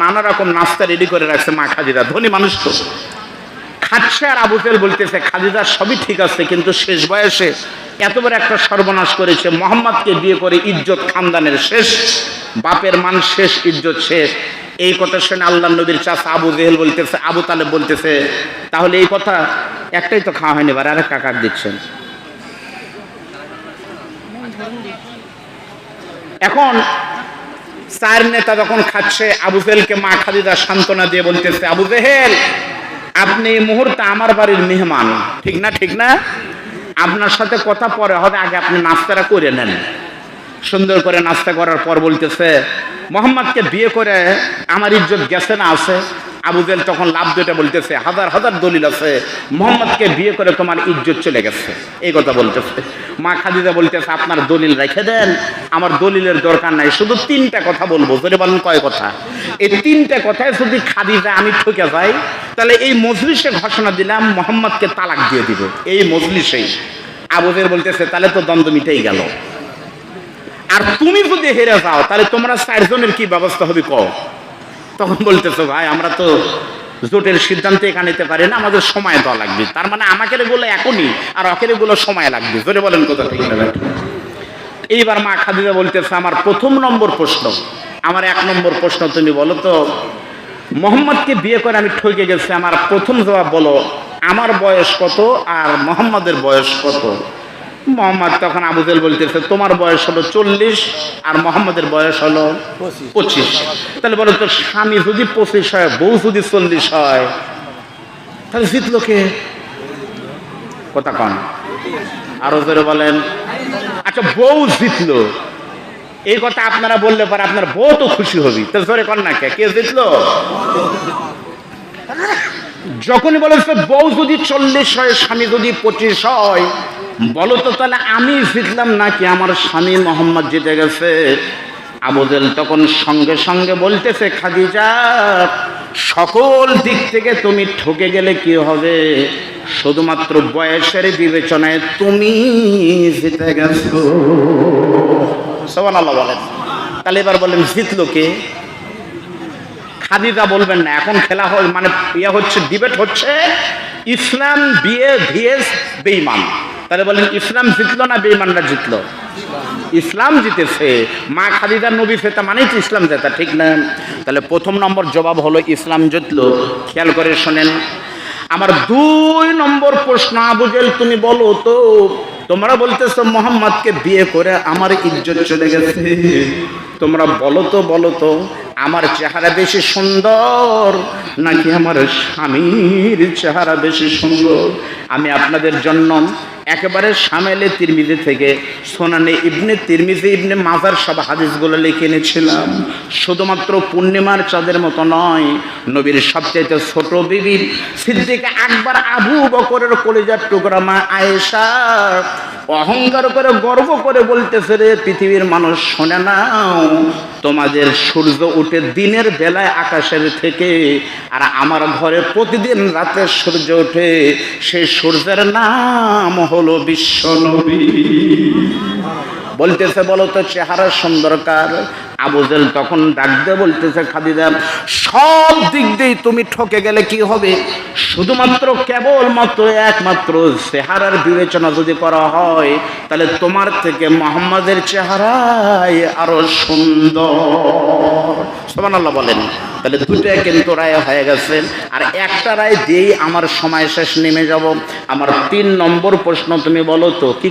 নানা রকম নাস্তা রেডি করে রাখছে মা খাদিজা। ধনী মানুষ তো। খাচ্ছে আর আবু তেল বলতেছে, খাদিজা, সবই ঠিক আছে, কিন্তু শেষ বয়সে এত বড় একটা সর্বনাশ করেছে। মোহাম্মদকে বিয়ে করে ইজ্জত খানদানের শেষ, বাপের মান শেষ, ইজ্জত শেষ। এই কথা শুনে আল্লাহ নবীর চাষা আবু জেহেল বলতেছে, আবু তালেব বলতেছে, তাহলে এই কথা একটাই তো খাওয়া হয়নি, এবার আরেক কাকার দিচ্ছেন? এখন চার নেতা যখন খাচ্ছে, আবু জেহেলকে মা খাদিজা সান্ত্বনা দিয়ে বলতেছে, আবু জেহেল, আপনি এই মুহূর্তে আমার বাড়ির মেহমান, ঠিক না ঠিক না? আপনার সাথে কথা পরে হবে, আগে আপনি নাস্তাটা করে নেন। সুন্দর করে নাস্তা করার পর বলতেছে, মোহাম্মদকে বিয়ে করে আমার ইজ্জত গেছে না আছে। আবু জেল তখন লাভ দুটা বলতেছে, হাজার হাজার দলিল আছে। মোহাম্মদকে বিয়ে করে তোমার ইজ্জত চলে গেছে। এই কথা বলতেছে। মা খাদিজা বলতেছে, আপনার দলিল রেখে দেন। আমার দলিলের দরকার নাই। শুধু তিনটা কথা বলব। জোরে বলেন কয় কথা? এই তিনটা কথায় যদি খাদিজা আমি ঠকে যাই, তাহলে এই মজলিসে ঘোষণা দিলাম, মোহাম্মদকে তালাক দিয়ে দিব। এই মজলিসেই আবুদের বলতেছে, তাহলে তো দ্বন্দ্ব মিটেই গেল। আর তুমি যদি হেরে যাও, তাহলে তোমরা চারজনের কি ব্যবস্থা হবে কও? তখন বলতেছো, ভাই, আমরা তো জোটের সিদ্ধান্ত এখানে নিতে পারি না, আমাদের সময় দেওয়া লাগবে। তার মানে আমাকে গুলো এখনই, আর অকেরগুলো সময় লাগবে। জোরে বলেন কথা ঠিক না এইবার মা খাদিজা বলতেছে, আমার প্রথম নম্বর প্রশ্ন, আমার এক নম্বর প্রশ্ন তুমি বলো তো, মোহাম্মদকে বিয়ে করে আমি ঠকে গেছি, আমার প্রথম জবাব বলো, আমার বয়স কত আর মোহাম্মদের বয়স কত? মোহাম্মদ তখন আবুজেল বলতেছে তোমার বয়স হলো চল্লিশ আর মোহাম্মদের বয়স হলো পঁচিশ। তাহলে বলো তো স্বামী যদি পঁচিশ হয় বউ যদি চল্লিশ হয় তাহলে জিতলো কে? কথা কন। আরও জোরে বলেন। আচ্ছা বউ জিতলো। এই কথা আপনারা বললে পরে আপনার বউ তো খুশি হবি। তো জোরে কন না কে? কে জিতলো? যখনই বলেছে বউ যদি চল্লিশ হয় স্বামী যদি পঁচিশ হয় বলো তো, তাহলে আমি জিতলাম নাকি আমার স্বামী মোহাম্মদ জিতে গেছে? আবুদেল তখন সঙ্গে সঙ্গে বলতেছে, খাদিজা, সকল দিক থেকে তুমি ঠকে গেলে কি হবে? শুধুমাত্র বয়সের বিবেচনায় তুমি জিতে গেছো। সোমান আল্লাহ বলেন। তাহলে এবার বলেন, জিতলো কে? খাদিজা বলবেন না, এখন খেলা হয় মানে ইয়ে হচ্ছে ডিবেট হচ্ছে, ইসলাম বিয়ে ভিএস বেইমান তাহলে বলেন, ইসলাম জিতলো না বেইমানরা জিতলো? ইসলাম জিতেছে, মা খাদিজা নবী ফেতা মানেই তো ইসলাম জেতা, ঠিক না? তাহলে প্রথম নম্বর জবাব হলো, ইসলাম জিতলো। খেয়াল করে শোনেন, আমার দুই নম্বর প্রশ্ন আবুজেল তুমি বলো তো, তোমরা বলতেছো মোহাম্মদকে বিয়ে করে আমার ইজ্জত চলে গেছে। তোমরা বলো তো বলো তো, আমার চেহারা বেশি সুন্দর নাকি আমার স্বামীর চেহারা বেশি সুন্দর? আমি আপনাদের জন্য একেবারে সামেলে তিরমিজি থেকে সোনানে ইবনে তিরমিজি, ইবনে মাজার সব হাদিসগুলো লিখে এনেছিলাম। শুধুমাত্র পূর্ণিমার চাঁদের মতো নয়, নবীর সবচাইতে ছোট বিবির সিদ্দিকে একবার আবু বকরের কলেজার টুকরা মা আয়েশা। অহংকার করে, গর্ব করে বলতেছে রে, পৃথিবীর মানুষ, শোনে নাও তোমাদের সূর্য উঠে দিনের বেলায় আকাশের থেকে, আর আমার ঘরে প্রতিদিন রাতে সূর্য উঠে সেই সূর্যের নাম হলো বিশ্বনবী বলতেছে, বলো তো, চেহারা সুন্দরকার আবুজেল তখন ডাক দিয়ে বলতেছে, খাদিজা, সব দিক দিয়ে তুমি ঠকে গেলে কি হবে? শুধুমাত্র কেবলমাত্র একমাত্র চেহারার বিবেচনা যদি করা হয়, তাহলে তোমার থেকে মোহাম্মদের চেহারায় আরও সুন্দর। সোমান আল্লাহ বলেন। তাহলে দুটাই কিন্তু রায় হয়ে গেছে। আর একটা রায় দিয়েই আমার সময় শেষ, নেমে যাব। আমার তিন নম্বর প্রশ্ন তুমি বলো তো, কি